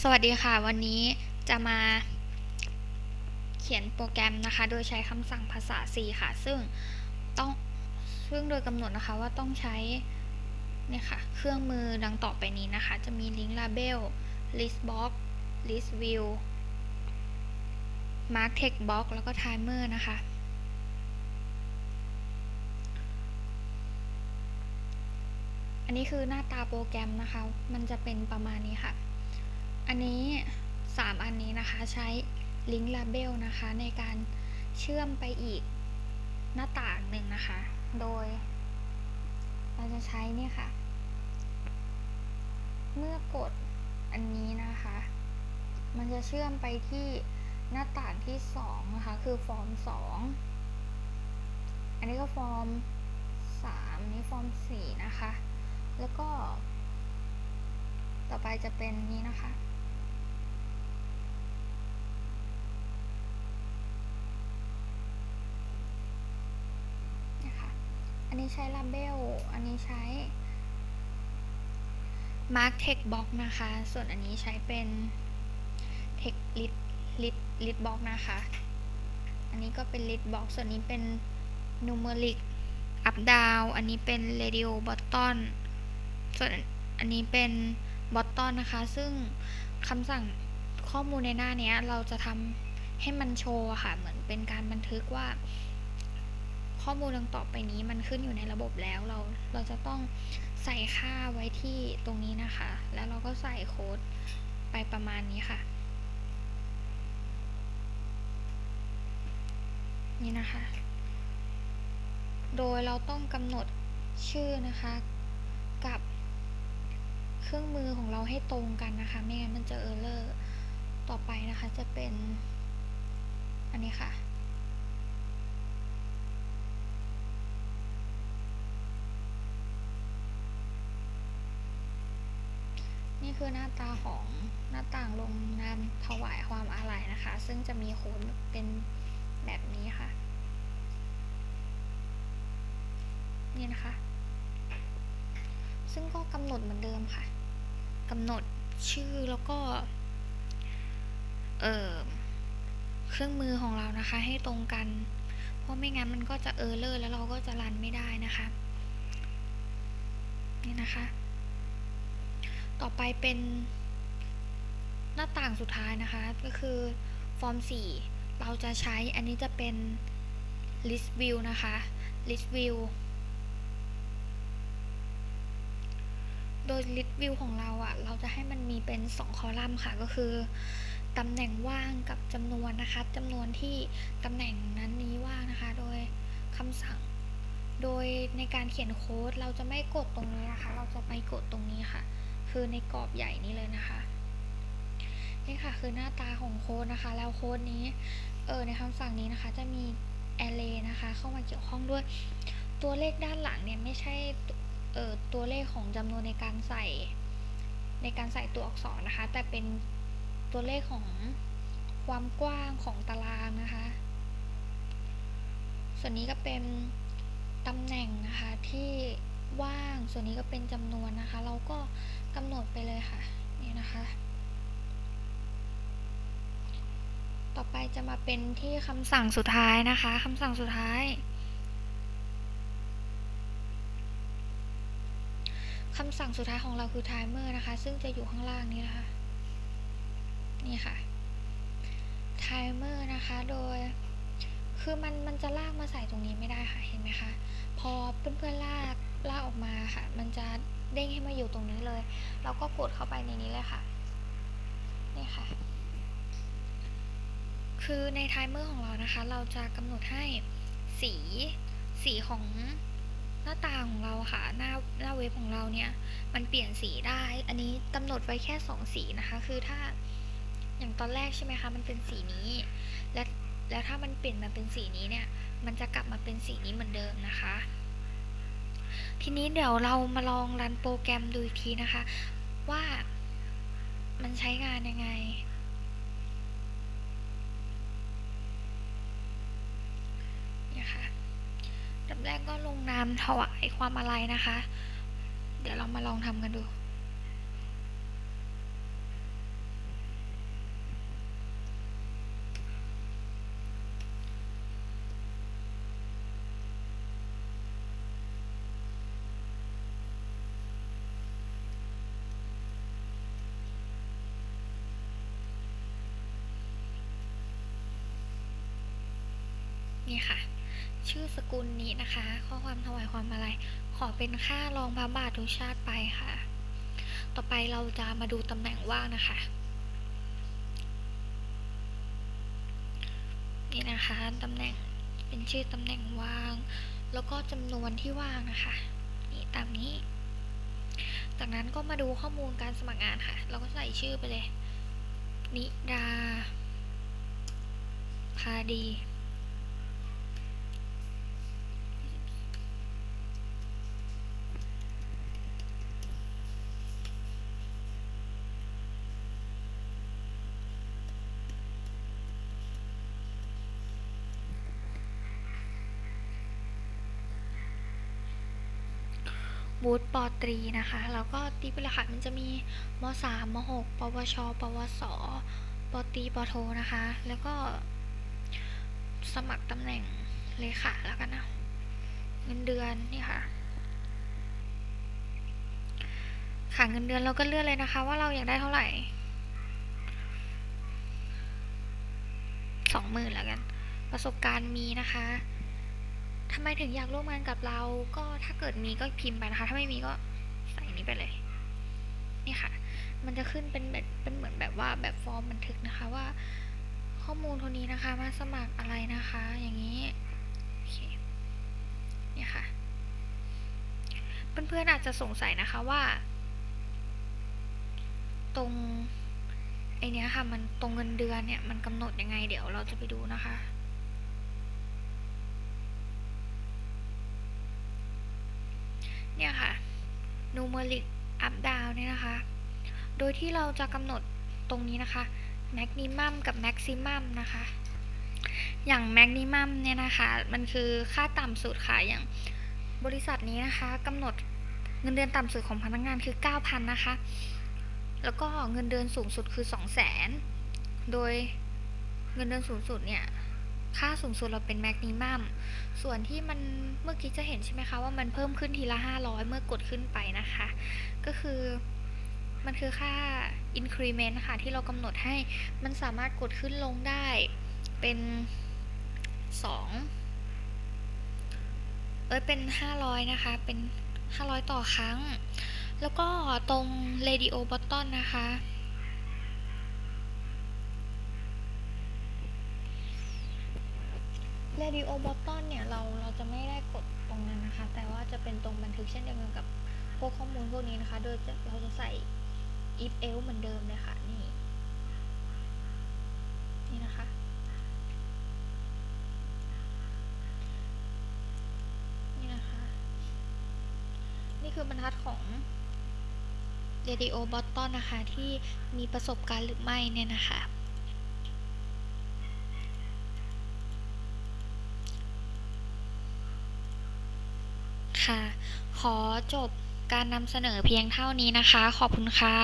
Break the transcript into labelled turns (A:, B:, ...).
A: สวัสดีค่ะ วันนี้จะมาเขียนโปรแกรมนะคะ โดยใช้คำสั่งภาษา C ค่ะ ซึ่งต้องซึ่งโดยกำหนดนะคะว่าต้องใช้เนี่ยค่ะ เครื่องมือดังต่อไปนี้นะคะ จะมี link label list box list view mark text box แล้วก็ timer นะคะ อันนี้คือหน้าตาโปรแกรมนะคะ มันจะเป็นประมาณนี้ค่ะ อันนี้ 3 อันนี้นะคะใช้ link label นะคะในการเชื่อมไปอีกหน้าต่างหนึ่งนะคะ โดย เราจะใช้เนี่ยค่ะ เมื่อกดอันนี้นะคะ มันจะเชื่อมไปที่หน้าต่างที่2นะคะ คือฟอร์ม 2 อันนี้ก็ฟอร์ม 3 นี้ฟอร์ม 4 นะคะ แล้วก็ ต่อไปจะเป็นนี้นะคะนะคะอั นนี้ใช้ label อันนี้ใช้ mark text box นะคะ ส่วนอันนี้ใช้เป็น text lit lit lit box นะคะ อันนี้ก็เป็น lit box ส่วนนี้เป็น numeric up down อันนี้เป็น radio button ส่วนอันนี้เป็น button นะคะ ซึ่งคำสั่งข้อมูลในหน้านี้เราจะทำให้มันโชว์ค่ะ เหมือนเป็นการบันทึกว่า ข้อมูลดังต่อไปนี้มันขึ้นอยู่ในระบบแล้วเราเราจะต้องใส่ค่าไว้ที่ตรงนี้นะคะ แล้วเราก็ใส่โค้ดไปประมาณนี้ค่ะ นี่นะคะ โดยเราต้องกำหนดชื่อนะคะกับเครื่องมือของเราให้ตรงกันนะคะ ไม่งั้นมันจะเออร์เลอร์ต่อไปนะคะจะเป็นอันนี้ค่ะ นี่คือหน้าตาของหน้าต่างลงนามถวายความอาลัยนะคะ ซึ่งจะมีโค้ดเป็นแบบนี้ค่ะ นี่นะคะ ซึ่งก็กำหนดเหมือนเดิมค่ะกำหนดชื่อแล้วก็ เออเครื่องมือของเรานะคะ ให้ตรงกัน เพราะไม่งั้นมันก็จะเออร์เลอร์แล้วเราก็จะรันไม่ได้นะคะ นี่นะคะ ต่อไปเป็นหน้าต่างสุดท้ายนะคะ ก็คือฟอร์ม 4 เราจะใช้อันนี้จะเป็น list view นะคะ list view โดย list view ของเราอะ่ะ เราจะให้มันมีเป็น 2 คอลัมน์ค่ะ ก็คือตำแหน่งว่างกับจำนวนนะคะจำนวนที่ตำแหน่งนั้นนี้ว่างนะคะ โดยคำสั่ง โดยในการเขียนโค้ดเราจะไม่กดตรงนี้นะคะ เราจะไปกดตรงนี้ค่ะ คือในกรอบใหญ่นี้เลยนะคะนี่ค่ะคือหน้าตาของโค้ดนะคะ แล้วโค้ดนี้เออในคำสั่งนี้นะคะ จะมี array นะคะ เข้ามาเกี่ยวข้องด้วยตัวเลขด้านหลังเนี่ยไม่ใช่เอ่อตัวเลขของจำนวนในการใส่ในการใส่ตัวอักษรนะคะ แต่เป็นตัวเลขของความกว้างของตารางนะคะ ส่วนนี้ก็เป็นตำแหน่งนะคะที่ ว่าง ส่วนนี้ก็เป็นจำนวนนะคะ เราก็กำหนดไปเลยค่ะ นี่นะคะ ต่อไปจะมาเป็นที่คำสั่งสุดท้ายนะคะคำสั่งสุดท้ายคำสั่งสุดท้ายของเราคือ timer นะคะ ซึ่งจะอยู่ข้างล่างนี้นะคะ นี่ค่ะ timer นะคะ โดย คือมันมันจะลากมาใส่ตรงนี้ไม่ได้ค่ะ เห็นไหมคะ พอเพื่อนๆลาก ลากออกมาค่ะ มันจะเด้งให้มาอยู่ตรงนี้เลยเราก็กดเข้าไปในนี้เลยค่ะ นี่ค่ะ คือในไทม์เมอร์ของเรานะคะ เราจะกำหนดให้สี สีของหน้าตาของเราค่ะ หน้าหน้าเว็บของเราเนี่ย มันเปลี่ยนสีได้ อันนี้กำหนดไว้แค่ 2 สีนะคะ คือถ้าอย่างตอนแรกใช่ไหมคะ มันเป็นสีนี้ และแล้วถ้ามันเปลี่ยนมาเป็นสีนี้เนี่ย มันจะกลับมาเป็นสีนี้เหมือนเดิมนะคะ ทีนี้เดี๋ยวเรามาลองรันโปรแกรมดูอีกทีนะคะ ว่ามันใช้งานยังไงเนี่ยค่ะดับแรกก็ลงนามถวายความอะไรนะคะ เดี๋ยวเรามาลองทำกันดู ชื่อสกุลนี้นะคะ ข้อความถวายความอะไร ขอเป็นค่ารองพระบาททุกชาติไปค่ะ ต่อไปเราจะมาดูตำแหน่งว่างนะคะ นี่นะคะตำแหน่งเป็นชื่อตำแหน่งว่าง แล้วก็จำนวนที่ว่างนะคะ นี่ตามนี้ จากนั้นก็มาดูข้อมูลการสมัครงานค่ะ เราก็ใส่ชื่อไปเลย นิดาพาดี บูธปอตรีนะคะ แล้วก็ตีเป็นรหัสมันจะมีมสามมหกปวช ปวส ปตรีปโทนะคะ แล้วก็สมัครตำแหน่งเลขาแล้วกันนะเงินเดือนนี่ค่ะค่ะเงินเดือนเราก็เลือกเลยนะคะ ว่าเราอยากได้เท่าไหร่สองหมื่นแล้วกัน ประสบการณ์มีนะคะ ทำไมถึงอยากร่วมงานกับเรา ก็ถ้าเกิดมีก็พิมพ์ไปนะคะ ถ้าไม่มีก็ใส่นี้ไปเลย นี่ค่ะ มันจะขึ้นเป็นแบบเป็นเหมือนแบบว่าแบบฟอร์มบันทึกนะคะว่า ข้อมูลเท่านี้นะคะ มาสมัครอะไรนะคะ อย่างนี้โอเคนี่ค่ะ เพื่อนๆอาจจะสงสัยนะคะว่า ตรงไอเนี้ยค่ะ มันตรงเงินเดือนเนี่ย มันกำหนดยังไง เดี๋ยวเราจะไปดูนะคะ เนี่ยค่ะ numeric up down เนี่ยนะคะ โดยที่เราจะกำหนดตรงนี้นะคะ maximum กับ maximum นะคะ อย่าง maximum เนี่ยนะคะ มันคือค่าต่ำสุดค่ะ อย่างบริษัทนี้นะคะกำหนดเงินเดือนต่ำสุดของพนักงานคือ 9,000 นะคะ แล้วก็เงินเดือนสูงสุดคือ 200,000 โดยเงินเดือนสูงสุดเนี่ย ค่าสูงสุดเราเป็นแมกนิมัม ส่วนที่มันเมื่อกี้จะเห็นใช่ไหมคะว่ามันเพิ่มขึ้นทีละ 500 เมื่อกดขึ้นไปนะคะ ก็คือมันคือค่า increment ค่ะ ที่เรากำหนดให้มันสามารถกดขึ้นลงได้เป็น 2 เอ้ย เป็น 500 นะคะ เป็น 500 ต่อครั้ง แล้วก็ตรง radio button นะคะ radio button เนี่ยเราเราจะไม่ได้กดตรงนั้นนะคะ แต่ว่าจะเป็นตรงบันทึกเช่นเดียวกันกับพวกข้อมูลพวกนี้นะคะ โดยจะเราจะใส่ if else เหมือนเดิมเลยค่ะนี่นี่นะคะ นี่นะคะ นี่คือบรรทัดของ radio button นนะคะที่มีประสบการณ์หรือไม่เนี่ยนะคะ ขอจบการนำเสนอเพียงเท่านี้นะคะ ขอบคุณค่ะ